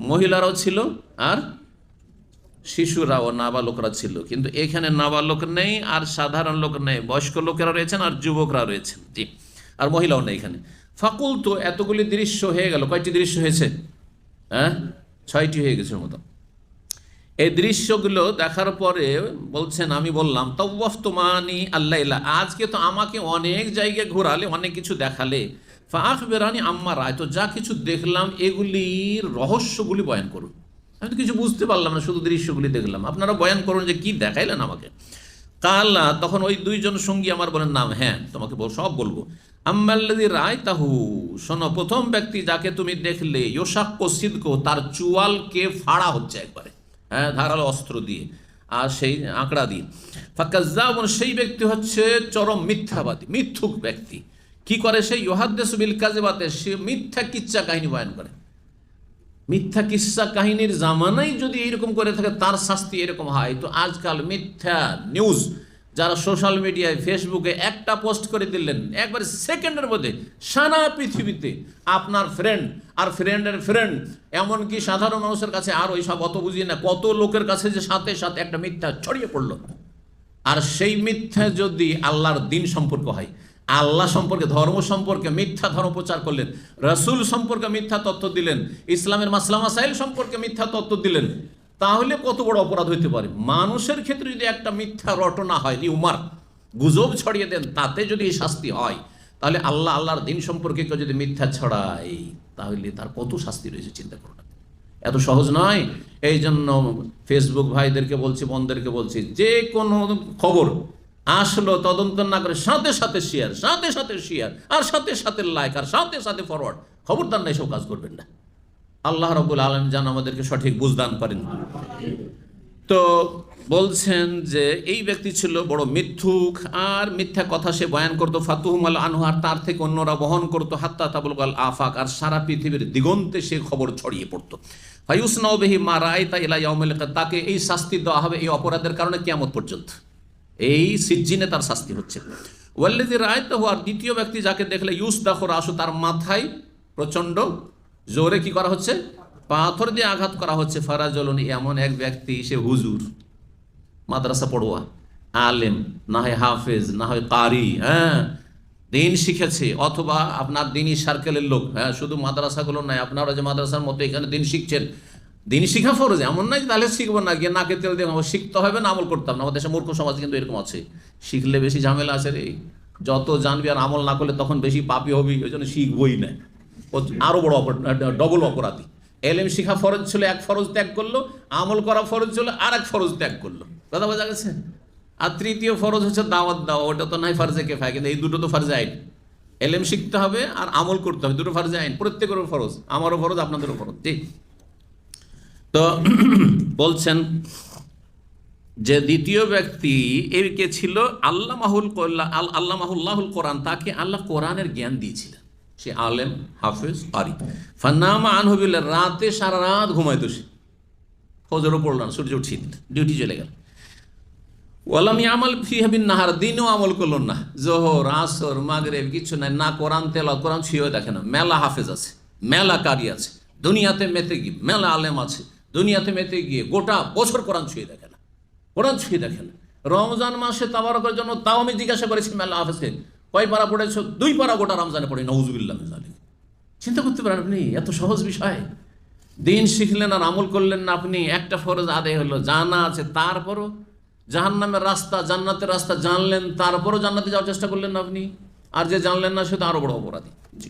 মহিলারাও ছিল আর শিশুরা ও নাবালকরা ছিল। কিন্তু এখানে নাবালক নেই, আর সাধারণ লোক নেই। বয়স্ক লোকেরা রয়েছেন আর যুবকরা রয়েছেন। জি, আর মহিলাও নেই এখানে। ফাকুল তো এতগুলি দৃশ্য হয়ে গেল। কয়টি দৃশ্য হয়েছে? হ্যাঁ? ছয়টি হয়ে গেছে মতো। এই দৃশ্যগুলো দেখার পরে বলছেন, আমি বললাম তব্বফ তোমানি আল্লাহ। আজকে তো আমাকে অনেক জায়গায় ঘোরালে, অনেক কিছু দেখালে। ফাঁক বেরানি আম্মা রায়, তো যা কিছু দেখলাম, এগুলির রহস্যগুলি বয়ান করুন। আমি তো কিছু বুঝতে পারলাম না, শুধু দৃশ্যগুলি দেখলাম। আপনারা বয়ান করুন যে কি দেখাইলেন আমাকে। কাল্লা তখন ওই দুইজন সঙ্গী আমার বলেন নাম হ্যাঁ তোমাকে সব বলব। আম্মাল্লাদি রায় তাহু শোনো, প্রথম ব্যক্তি যাকে তুমি দেখলে ইয়োসাক্য সিদ্ধ তার চুয়ালকে ফাড়া হচ্ছে একবারে হ্যাঁ ধারালো অস্ত্র দিয়ে, আর সেই আঁকড়া দিয়ে। ফাক্কাজ্জাবন সেই ব্যক্তি হচ্ছে চরম মিথ্যাবাদী, মিথ্যুক ব্যক্তি। কি করে সেই ইহাদ্দেশ বিল কাজেবাতে সে মিথ্যা কিচ্ছা কাহিনী বয়ান করে। মিথ্যা কিস্সা কাহিনীর জামানাই যদি এরকম করে থাকে, তার শাস্তি এরকম হয়। তো আজকাল মিথ্যা নিউজ যারা সোশ্যাল মিডিয়ায়, ফেসবুকে একটা পোস্ট করে দিলেন, একবারে সেকেন্ডের মধ্যে সারা পৃথিবীতে আপনার ফ্রেন্ড আর ফ্রেন্ডের ফ্রেন্ড এমনকি সাধারণ মানুষের কাছে আর ওই সব অত বুঝিয়ে না, কত লোকের কাছে যে সাথে সাথে একটা মিথ্যা ছড়িয়ে পড়ল। আর সেই মিথ্যা যদি আল্লাহর দিন সম্পর্ক হয় আল্লাহ সম্পর্কে, ধর্ম সম্পর্কে মিথ্যা ধর্ম প্রচার করলেন। রসুল সম্পর্কে মিথ্যা তথ্য দিলেন। ইসলামের মাসলাম মাসাইল সম্পর্কে মিথ্যা তথ্য দিলেন। তাহলে কত বড় অপরাধ হইতে পারে? মানুষের ক্ষেত্রে যদি একটা মিথ্যা রটনা হয় উমার, গুজব ছড়িয়ে দেন, তাতে যদি এই শাস্তি হয়, তাহলে আল্লাহ আল্লাহর দিন সম্পর্কে কেউ যদি মিথ্যা ছড়ায়, তাহলে তার কত শাস্তি রয়েছে চিন্তা করুন এত সহজ নয়? এই জন্য ফেসবুক ভাইদেরকে বলছি বোনদেরকে বলছি, যে কোনো খবর আসলো তদন্ত না করে সাথে সাথে শেয়ার সাথে সাথে শেয়ার আর সাথে সাথে লাইক আর সাথে সাথে ফরওয়ার্ড খবরদার না, এসব কাজ করবেন না। আল্লাহ রবুল আলম যেন আমাদেরকে সঠিক বুঝদান করেন। তো বলছেন যে এই ব্যক্তি ছিল বড় মিথ্যুক, আর মিথ্যা কথা সে বয়ান করতো, ফাতুহুম আল আনহু তার থেকে অন্যরা বহন করতো, হাত্তা তাবুল আফাক, আর সারা পৃথিবীর দিগন্তে সে খবর ছড়িয়ে পড়তো। ফাইউস নবেহি মা রায় তা ইলা তাকে এই শাস্তি দেওয়া হবে এই অপরাধের কারণে কিয়ামত পর্যন্ত। এই সিজ্জিনে তার শাস্তি হচ্ছে। ওয়াল্লেদি রায় তো আর দ্বিতীয় ব্যক্তি যাকে দেখলে ইউস দাখর আসু তার মাথায় প্রচণ্ড জোরে কি করা হচ্ছে? পাথর দিয়ে আঘাত করা হচ্ছে। ফারাজলন, এমন এক ব্যক্তি, সে হুজুর, মাদ্রাসা পড়ুয়া, আলেম, না হয় হাফেজ, না হয় কারি হ্যাঁ দিন শিখেছে, অথবা আপনার দিনই সার্কেলের লোক হ্যাঁ শুধু মাদ্রাসাগুলো নয়, আপনারা যে মাদ্রাসার মতো এখানে দিন শিখছেন দিন শিখা ফরজ, এমন নয় তাহলে শিখব না, গিয়ে নাকে তেল দিয়ে শিখতে হবে না, আমল করতাম না। আমাদের দেশে মূর্খ সমাজ কিন্তু এরকম আছে। শিখলে বেশি ঝামেলা আছে রে। যত জানবি আর আমল না করলে তখন বেশি পাপি হবি, ওই জন্য শিখবই না। ও আরও বড় ডবল অপরাধী। এলেম শিখা ফরজ ছিল, এক ফরজ ত্যাগ করল, আমল করা ফরজ ছিল, আর এক ফরজ ত্যাগ করল। কথা বোঝা গেছে? আর তৃতীয় ফরজ হচ্ছে দাওয়াত দাওয়া, ওটা তো নাই ফার্জে কেফায়, কিন্তু এই দুটো তো ফার্জে আইন। এলেম শিখতে হবে আর আমল করতে হবে, দুটো ফার্জে আইন প্রত্যেকেরও ফরজ, আমারও ফরজ, আপনাদেরও ফরজ। জি। তো বলছেন যে দ্বিতীয় ব্যক্তি এর কে ছিল আল্লাহ মাহুল আল্লাহ মাহুল্লাহুল কোরআন, তাকে আল্লাহ কোরআনের জ্ঞান দিয়েছিলেন। সে আলেম, হাফেজ আরি ফান্নামা আনহবিল রাতে সারা রাত ঘুমাইতো সে। ফজরও পড়লাম সূর্য উঠিয়ে ডিউটি চলে গেল। ওয়ালামি আমল ফিহাবিন নাহার, দিনও আমল করল না। জোহর, আসর, মাগরেব, কিছু নাই, না কোরআন তেলা কোরআন ছুঁয়েও দেখে না। মেলা হাফেজ আছে, মেলা কারি আছে, দুনিয়াতে মেতে মেলা আলেম আছে। দুনিয়াতে মেতে গিয়ে গোটা বছর কোরআন ছুঁয়ে দেখে না, কোরআন ছুঁয়ে দেখে না। রমজান মাসে তাবারকের জন্য তাও আমি জিজ্ঞাসা করেছি মেলা হাফেজকে কয় পারা পড়েছো? দুই পারা গোটা রমজানে পড়ে নজুবিল্লাহ চিন্তা করতে পারেন আপনি, এত সহজ বিষয়। দিন শিখলেন আর আমল করলেন না আপনি, একটা ফরজ আদায় হলো জানা আছে তারপরও জাহান্নামের রাস্তা, জান্নাতের রাস্তা জানলেন, তারপরও জান্নাতে যাওয়ার চেষ্টা করলেন না আপনি। আর যে জানলেন না, সে তো আরও বড় অপরাধী। জি।